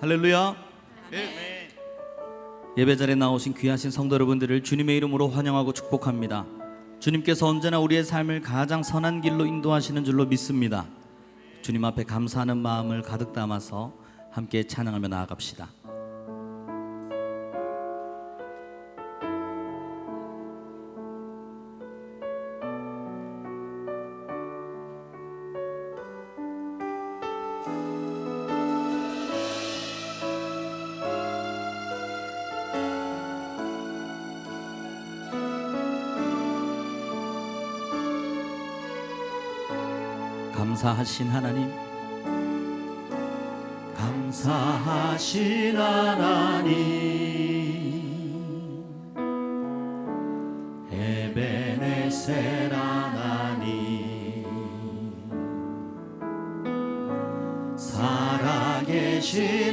할렐루야. 예배 자리에 나오신 귀하신 성도 여러분들을 주님의 이름으로 환영하고 축복합니다. 주님께서 언제나 우리의 삶을 가장 선한 길로 인도하시는 줄로 믿습니다. 주님 앞에 감사하는 마음을 가득 담아서 함께 찬양하며 나아갑시다. 감사하신 하나님. 감사하신 하나님. 에베네셀 하나님. 살아계신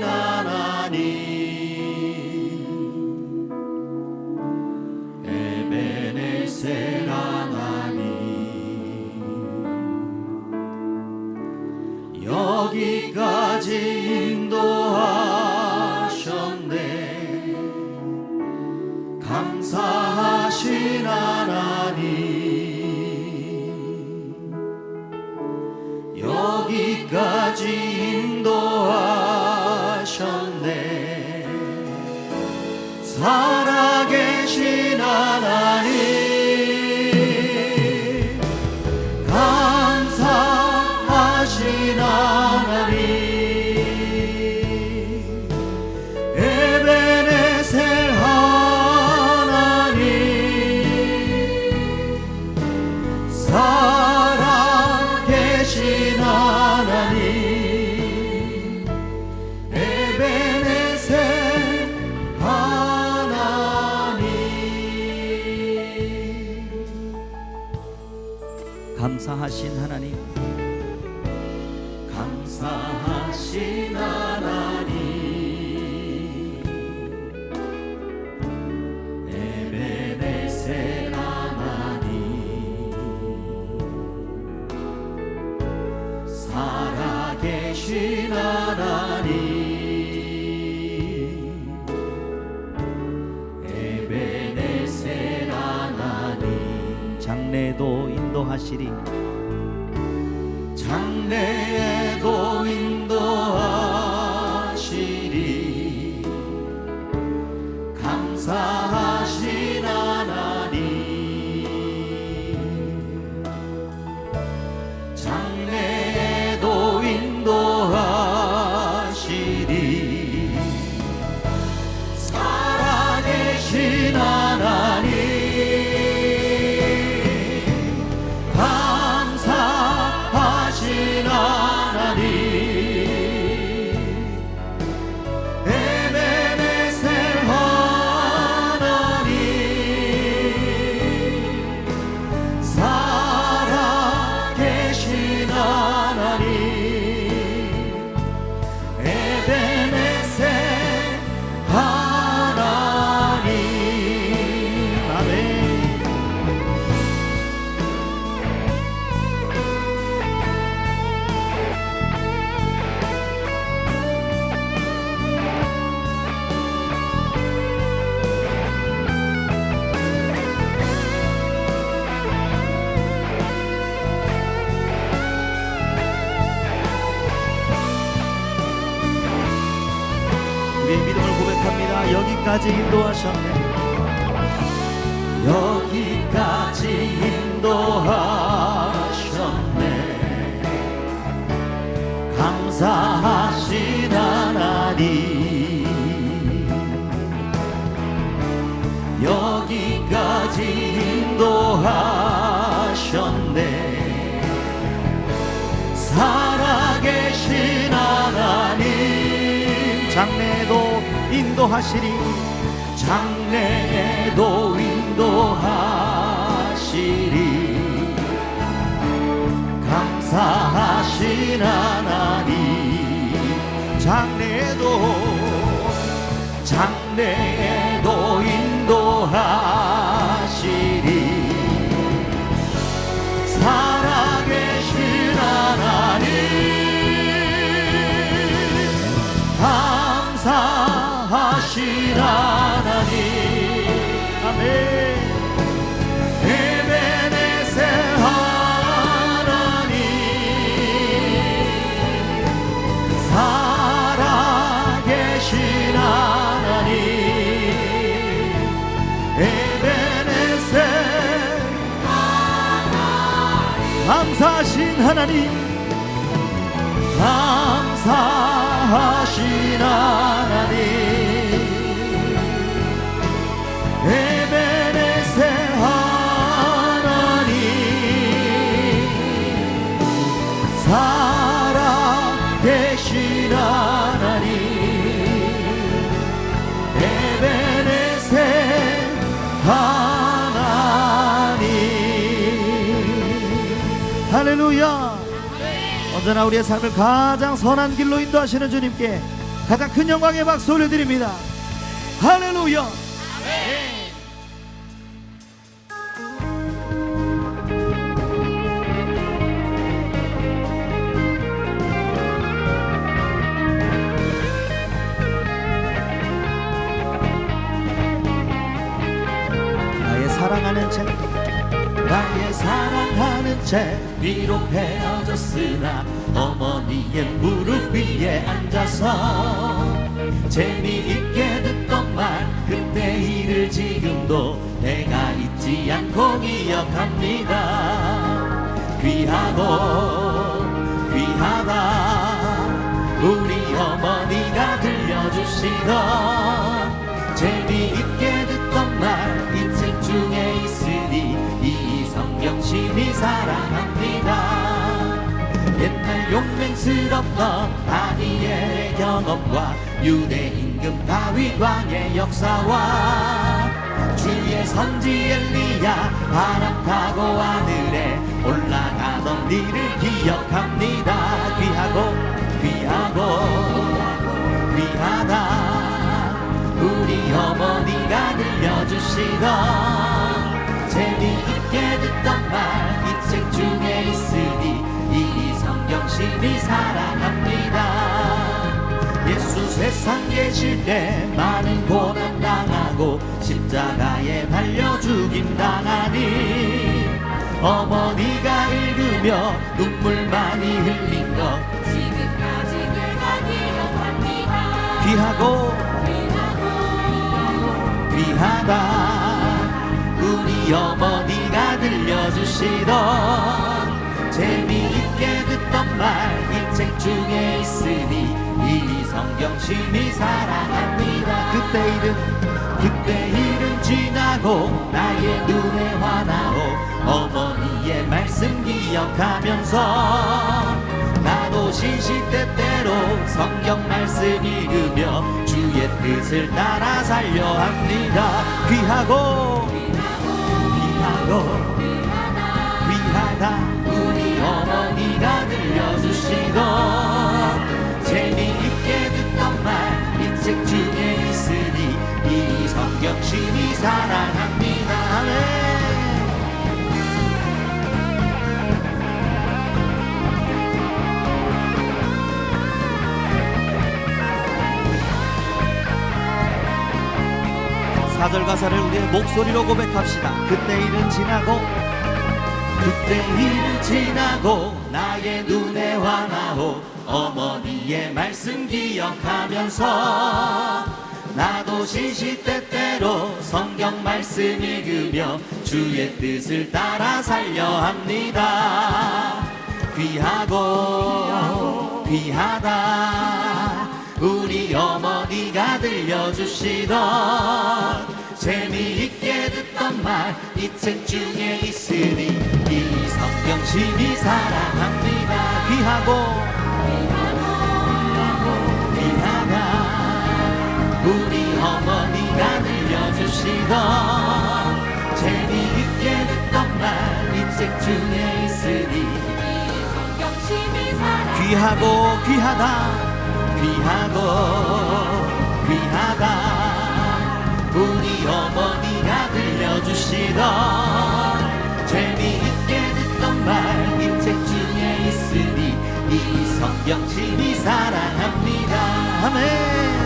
살 신 하나님. 에베네셀 하나님. 장래도 인도하시리. 장래에 여기까지 인도하셨네. 여기까지 인도하셨네. 감사 인도하시리. 장래에도 인도하시리. 감사하신 하나님. 장래에도 장래 감사하신 하나님. 감사하신 하나님 언제나 우리의 삶을 가장 선한 길로 인도하시는 주님께 가장 큰 영광의 박수 올려드립니다. 할렐루야. 나의 사랑하는 채 나의 사랑 하는 채 비록 헤어졌으나 어머니의 무릎 위에 앉아서 재미있게 듣던 말 그때 일을 지금도 내가 잊지 않고 기억합니다. 귀하고 귀하다. 우리 어머니가 들려주시던 재미있게 성경심이 사랑합니다. 옛날 용맹스럽던 다니엘의 경험과 유대 임금 다윗 왕의 역사와 주의 선지 엘리야 바람 타고 하늘에 올라가던 일을 기억합니다. 귀하고 귀하고 귀하다. 우리 어머니가 들려주시던 재미있게 듣던 말 이 책 중에 있으니 이 성경심이 사랑합니다 예수 세상 계실 때 많은 고난 당하고 십자가에 달려 죽임 당하니 어머니가 읽으며 눈물 많이 흘린 것 지금까지 내가 기억합니다. 귀하고 귀하다 우리 어머니가 들려 주시던 재미있게 듣던 말이책 중에 있으니 이 성경심이 사랑합니다. 그때 일은 그때 일은 지나고 나의 눈에 화나고 어머니의 말씀 기억하면서 나도 시시때때로 성경 말씀 읽으며 주의 뜻을 따라 살려 합니다. 귀하고 귀하고 귀하 다 우리 어머니가 들려주시던 재미있게 듣던 말 이 책 중에 있으니 이 성경심이 사랑합니다 아멘 사절 가사를 우리의 목소리로 고백합시다. 그때 일은 지나고 그때 일은 지나고 나의 눈에 화나고 어머니의 말씀 기억하면서 나도 시시때때로 성경 말씀 읽으며 주의 뜻을 따라 살려 합니다. 귀하고 귀하다 우리 어머니가 들려주시던 재미있게 듣던 말 이 책 중에 있으니 이 성경심이 사랑합니다. 귀하고 귀하다 우리 어머니가 들려주시던 재미있게 듣던 말이 책 중에 있으니 성경심이 사랑 귀하고 귀하다 귀하고 귀하다. 우리 어머니가 들려주시던 있으니 이 성경심이 사랑합니다. 아멘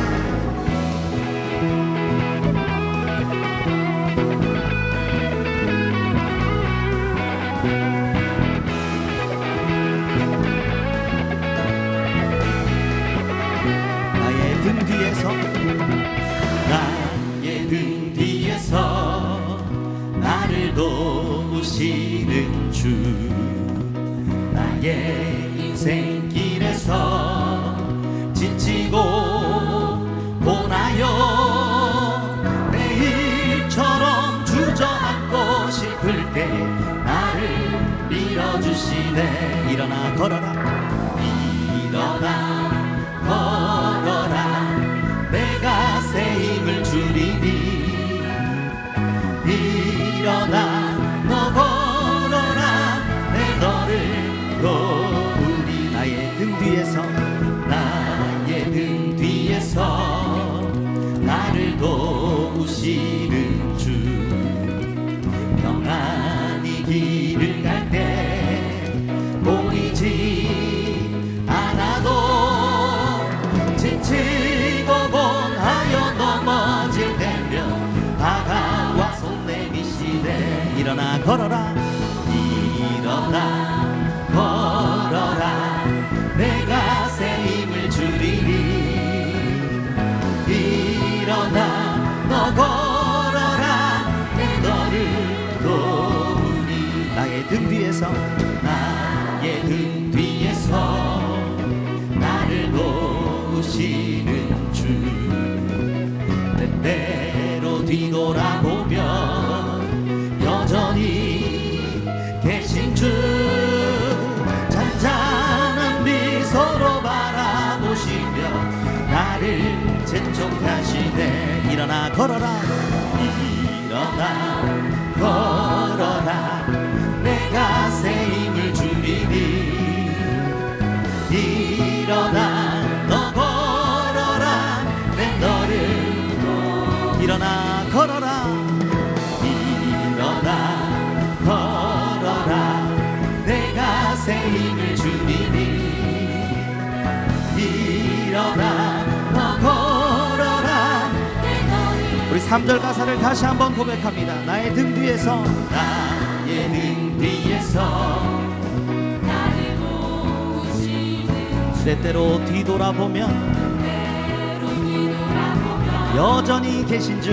뒤에서 나의 등 뒤에서 나를 도우시는 일어나 너 걸어라. 우리 3절 가사를 다시 한번 고백합니다. 나의 등 뒤에서 나의 등 뒤에서. 때때로 뒤돌아보면 여전히 계신 주.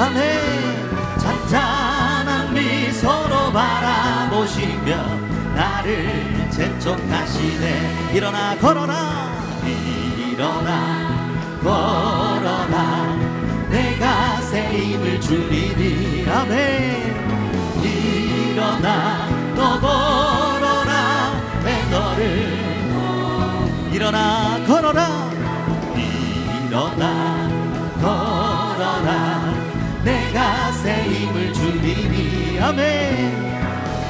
아멘. 잔잔한 미소로 바라보시며 나를 재촉하시네. 일어나 걸어라. 일어나 걸어라. 내가 새 힘을 주리니 아멘. 일어나 너 걸어라. 내 너를. 일어나 걸어라. 일어나 걸어라. 내가 새 힘을 주리니 아멘.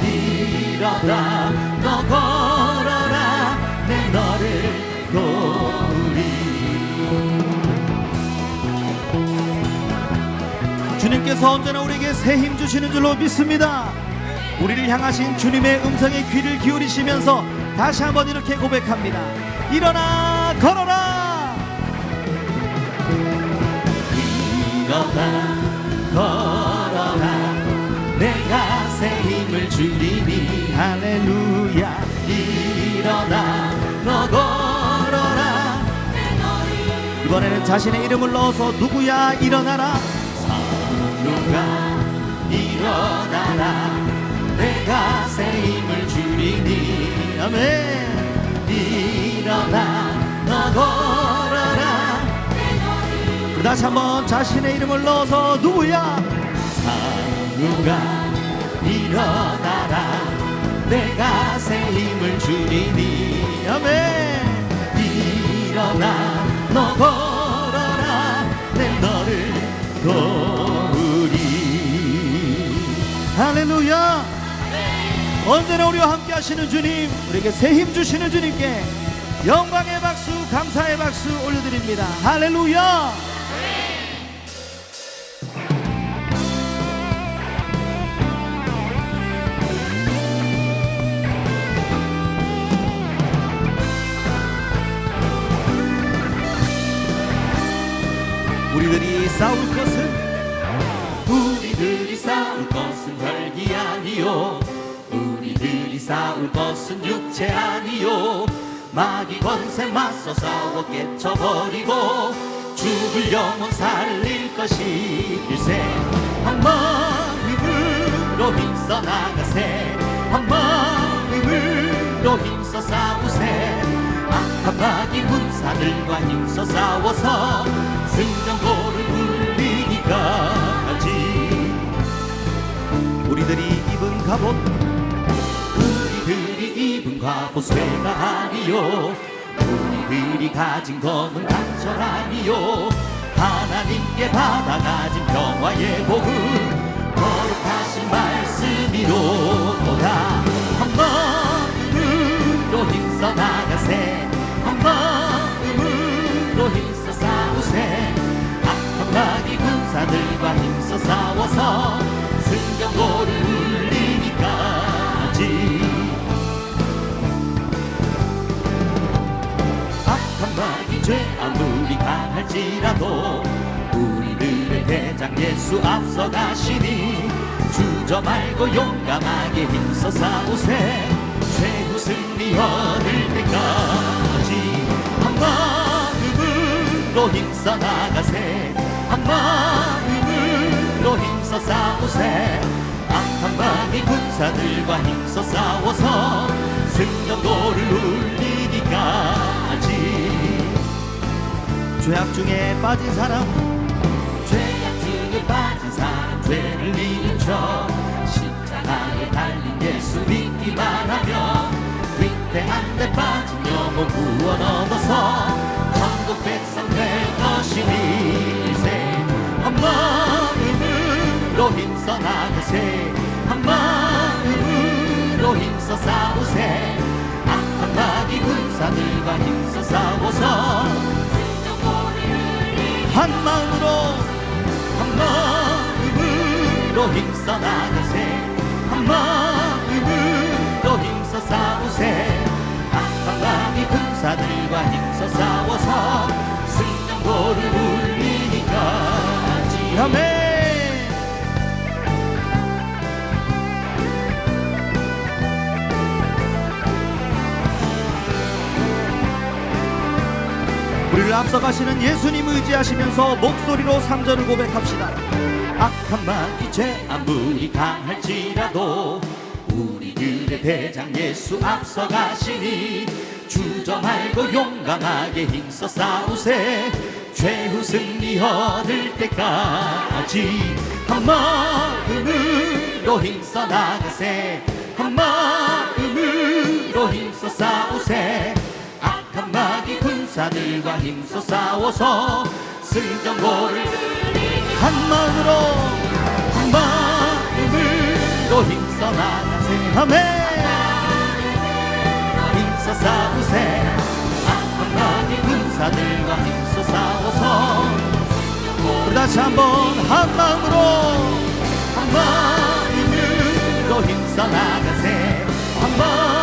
일어나 주님께서 언제나 우리에게 새 힘 주시는 줄로 믿습니다. 우리를 향하신 주님의 음성에 귀를 기울이시면서 다시 한번 이렇게 고백합니다. 일어나 걸어라! 일어나 걸어라. 내가 새 힘을 주리니. 할렐루야. 일어나 너 걸어라. 이번에는 자신의 이름을 넣어서 누구야 일어나라 누가 일어나라 내가 새 힘을 주리니. 아멘. 일어나 너 걸어라. 내 너를 다시 한번 자신의 이름을 넣어서 누구야? 누가 일어나라 내가 새 힘을 주리니. 아멘. 일어나 너 걸어라. 내 너를 도우리 할렐루야. 언제나 우리와 함께 하시는 주님 우리에게 새 힘 주시는 주님께 영광의 박수 감사의 박수 올려드립니다. 할렐루야. 우리들이 싸울 것은 싸울 것은 육체 아니요. 마귀 권세 맞서 싸워 깨쳐버리고 죽을 영혼 살릴 것이 일세. 한 마음으로 힘써 나가세. 한 마음으로 힘써 싸우세. 악한 마귀 군사들과 힘써 싸워서 승전고를 울리기까지. 우리들이 입은 갑옷 우리들이 입은 갑옷 쇠가 아니요. 우리들이 가진 검은 강철 아니요. 하나님께 받아가진 평화의 복음 거룩하신 말씀이로다 한 마음으로 힘써 나가세. 한 마음으로 힘써 싸우세. 악한 마귀 군사들과 힘써 싸워서 승전 고 죄 아무리 강할지라도 우리들의 대장 예수 앞서 가시니 주저 말고 용감하게 힘써 싸우세. 최후 승리 얻을 때까지 한 마음으로 힘써 나가세. 한 마음으로 힘써 싸우세. 악한 마귀 군사들과 힘써 싸워서 승전도를 울리기까지 죄악 중에 빠진 사람. 죄악 중에 빠진 사람 죄를 이루쳐 십자가에 달린 예수 믿기만 하면 위태한 데 빠진 영혼 구원 얻어서 천국 백성 될 것이니 일세 한 마음으로 힘써 나가세 한 마음으로 힘써 싸우세. 악한 마귀 군사들과 힘써 싸워서 한 마음으로 한 마음으로 힘써 나가세. 한 마음으로 힘써 싸우세. 악한 마귀 군사들과 힘써 싸워서 승전고를 울리기까지 아멘 앞서가시는 예수님 의지하시면서 목소리로 상전을 고백합시다. 악한 마귀 죄 아무리 강할지라도 우리들의 대장 예수 앞서가시니 주저 말고 용감하게 힘써 싸우세. 최후 승리 얻을 때까지 한 마음으로 힘써 나가세. 한 마음으로 힘써 싸우세. 악한 마귀 군사들과 힘써 싸워서 승전고를 한 마음으로 한 마음으로 힘써 나가세 아멘 힘써 싸우세. 악한 마귀 군사들과 힘써 싸워서 다시 한번 한 마음으로 한 마음으로 힘써 나가세. 한마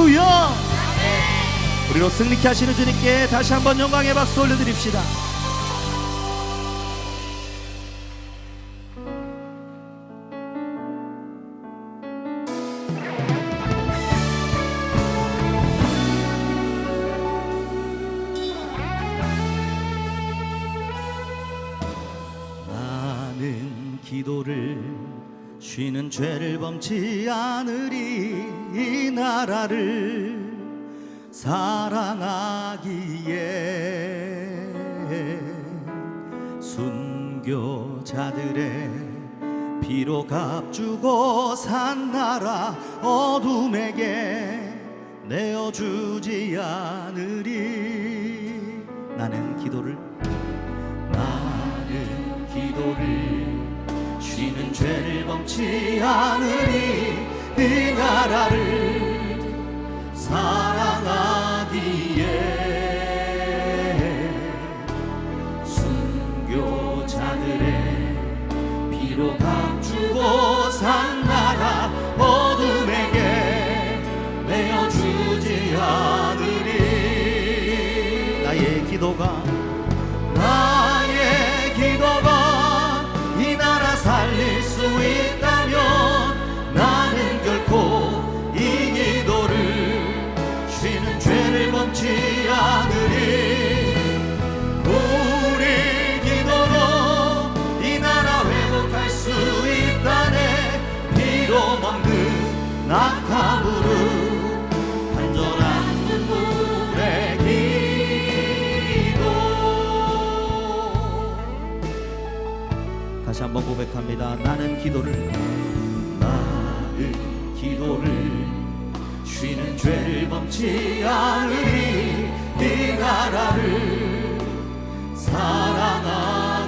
할렐루야. 우리로 승리케 하시는 주님께 다시 한번 영광의 박수 올려드립시다. 나는 기도를 쉬는 죄를 범치 않으리 이 나라를 사랑하기에 순교자들의 피로 값주고 산 나라 어둠에게 내어주지 않으리. 나는 기도를 나는 기도를 쉬는 죄를 범치 않으니 이 나라를 사랑하기에 순교자들의 피로 값주고 산 나라 어둠에게 내어주지 않으리. 나의 기도 기도가 한번 고백합니다. 나는 기도를 나는 기도를. 쉬는 죄를 범치 않으리. 이 나라를 사랑하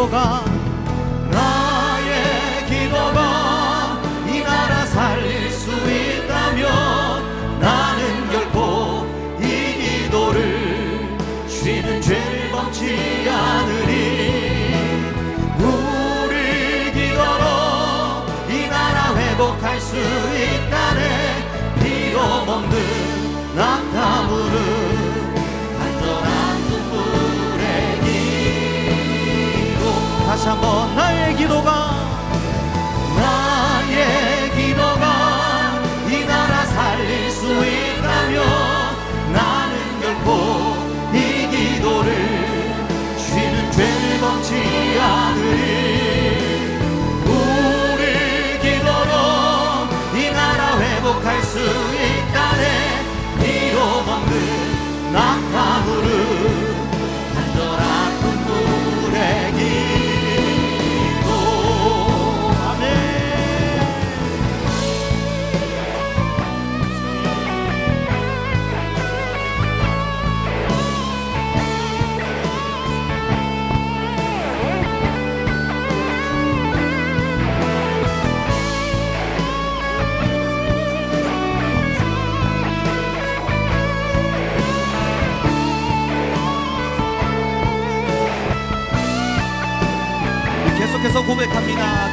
기도가 다시 한번 나의 기도가 나의 기도가 이 나라 살릴 수 있다면 나는 결코 이 기도를 쉬는 죄를 범치 않으리 우리 기도로 이 나라 회복할 수 있다네. 피로 먹는 낙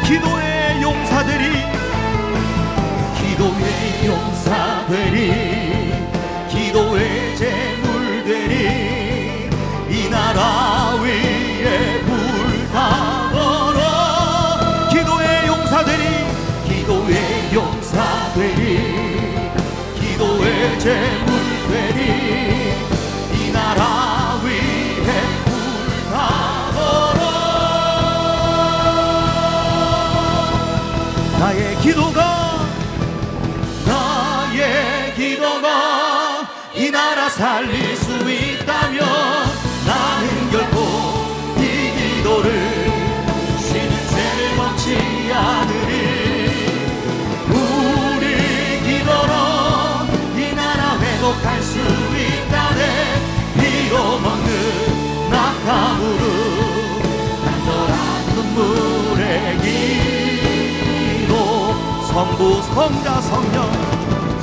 기도의 기도가 나의 기도가 이 나라 살릴 수 있다면 나는 결코 이 기도를 쉬는 죄를 범치 않으리. 우리 기도로 이 나라 회복할 수 있다네. 피로 먹는 낙타무릎 성부 성자 성령